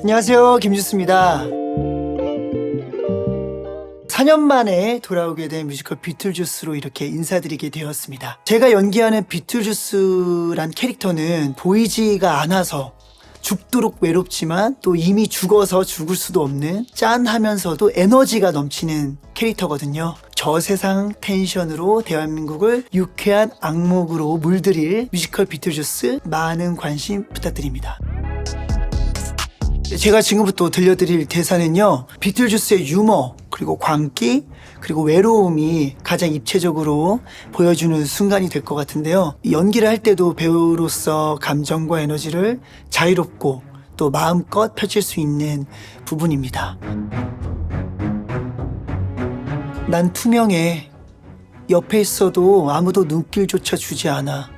안녕하세요. 김주스입니다. 4년 만에 돌아오게 된 뮤지컬 비틀주스로 이렇게 인사드리게 되었습니다. 제가 연기하는 비틀주스란 캐릭터는 보이지가 않아서 죽도록 외롭지만 또 이미 죽어서 죽을 수도 없는 짠 하면서도 에너지가 넘치는 캐릭터거든요. 저 세상 텐션으로 대한민국을 유쾌한 악목으로 물들일 뮤지컬 비틀주스 많은 관심 부탁드립니다. 제가 지금부터 들려드릴 대사는요. 비틀주스의 유머, 그리고 광기, 그리고 외로움이 가장 입체적으로 보여주는 순간이 될 것 같은데요. 연기를 할 때도 배우로서 감정과 에너지를 자유롭고 또 마음껏 펼칠 수 있는 부분입니다. 난 투명해. 옆에 있어도 아무도 눈길조차 주지 않아.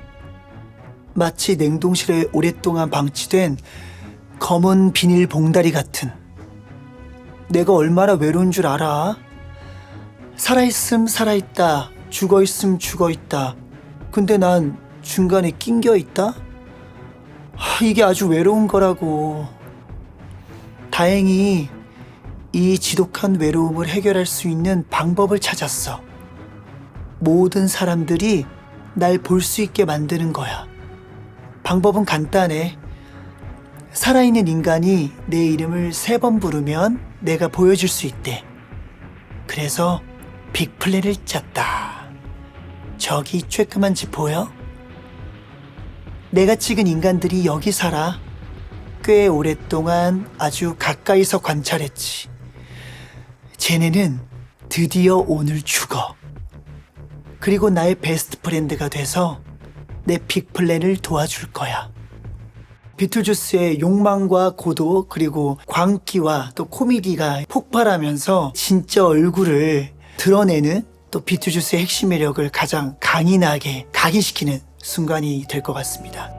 마치 냉동실에 오랫동안 방치된 검은 비닐 봉다리 같은. 내가 얼마나 외로운 줄 알아? 살아있음 살아있다. 죽어있음 죽어있다. 근데 난 중간에 낑겨 있다? 하, 이게 아주 외로운 거라고. 다행히 이 지독한 외로움을 해결할 수 있는 방법을 찾았어. 모든 사람들이 날 볼 수 있게 만드는 거야. 방법은 간단해. 살아있는 인간이 내 이름을 세 번 부르면 내가 보여줄 수 있대. 그래서 빅플랜을 짰다. 저기 쬐끄만 집 보여? 내가 찍은 인간들이 여기 살아. 꽤 오랫동안 아주 가까이서 관찰했지. 쟤네는 드디어 오늘 죽어. 그리고 나의 베스트 프렌드가 돼서 내 빅플랜을 도와줄 거야. 비틀주스의 욕망과 고도 그리고 광기와 또 코미디가 폭발하면서 진짜 얼굴을 드러내는 또 비틀주스의 핵심 매력을 가장 강인하게 각인시키는 순간이 될 것 같습니다.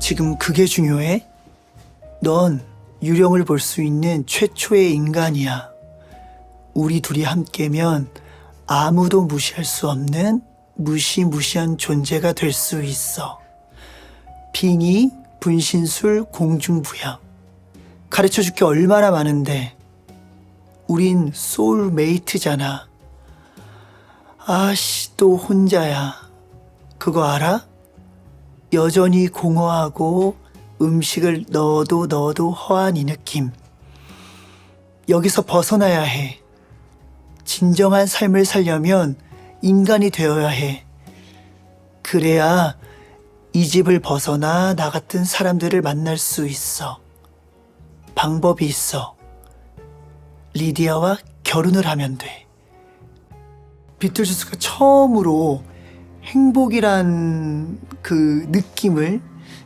지금 그게 중요해? 넌 유령을 볼 수 있는 최초의 인간이야. 우리 둘이 함께면 아무도 무시할 수 없는 무시무시한 존재가 될 수 있어. 빙의, 분신술, 공중부양. 가르쳐 줄 게 얼마나 많은데. 우린 소울메이트잖아. 아씨, 또 혼자야. 그거 알아? 여전히 공허하고 음식을 넣어도 넣어도 허한 이 느낌. 여기서 벗어나야 해. 진정한 삶을 살려면 인간이 되어야 해. 그래야 이 집을 벗어나 나 같은 사람들을 만날 수 있어. 방법이 있어. 리디아와 결혼을 하면 돼. 비틀주스가 처음으로 행복이란 그 느낌을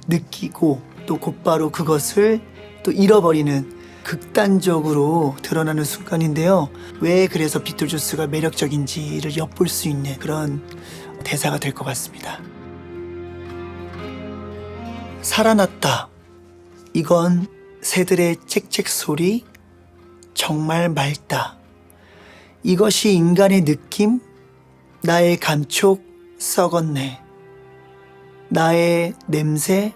느끼고 또 곧바로 그것을 또 잃어버리는 극단적으로 드러나는 순간인데요. 왜 그래서 비틀주스가 매력적인지를 엿볼 수 있는 그런 대사가 될 것 같습니다. 살아났다. 이건 새들의 짹짹 소리, 정말 맑다. 이것이 인간의 느낌, 나의 감촉, 썩었네. 나의 냄새,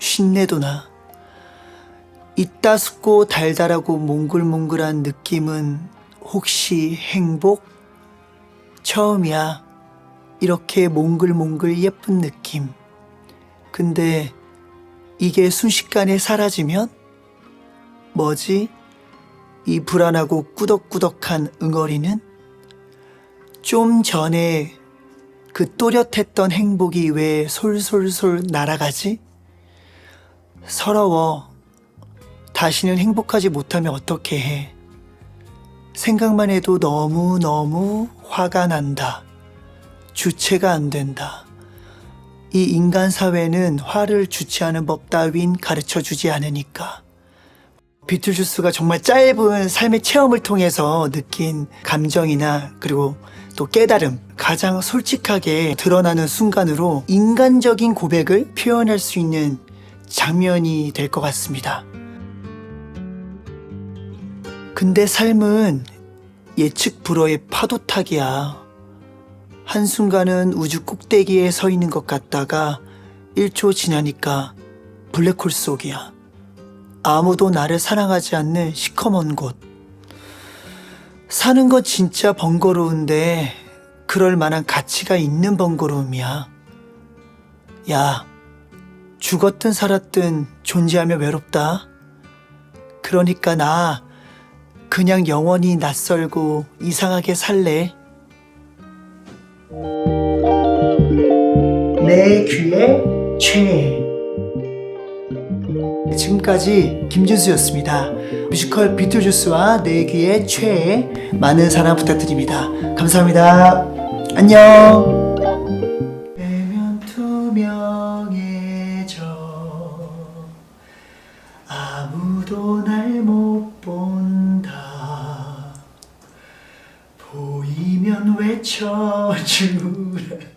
쉰내도 나. 이따숙고 달달하고 몽글몽글한 느낌은 혹시 행복? 처음이야. 이렇게 몽글몽글 예쁜 느낌. 근데 이게 순식간에 사라지면? 뭐지? 이 불안하고 꾸덕꾸덕한 응어리는? 좀 전에 그 또렷했던 행복이 왜 솔솔솔 날아가지? 서러워. 다시는 행복하지 못하면 어떻게 해? 생각만 해도 너무너무 화가 난다. 주체가 안 된다. 이 인간 사회는 화를 주체하는 법 따윈 가르쳐 주지 않으니까. 비틀주스가 정말 짧은 삶의 체험을 통해서 느낀 감정이나 그리고 또 깨달음, 가장 솔직하게 드러나는 순간으로 인간적인 고백을 표현할 수 있는 장면이 될 것 같습니다. 근데 삶은 예측 불허의 파도타기야. 한순간은 우주 꼭대기에 서 있는 것 같다가 1초 지나니까 블랙홀 속이야. 아무도 나를 사랑하지 않는 시커먼 곳. 사는 거 진짜 번거로운데 그럴 만한 가치가 있는 번거로움이야. 야, 죽었든 살았든 존재하며 외롭다. 그러니까 나 그냥 영원히 낯설고 이상하게 살래. 내 귀에 최. 지금까지 김준수였습니다. 뮤지컬 비틀주스와 내 귀에 최 많은 사랑 부탁드립니다. 감사합니다. 안녕. 투명해져 아무도 날 못 쳐주라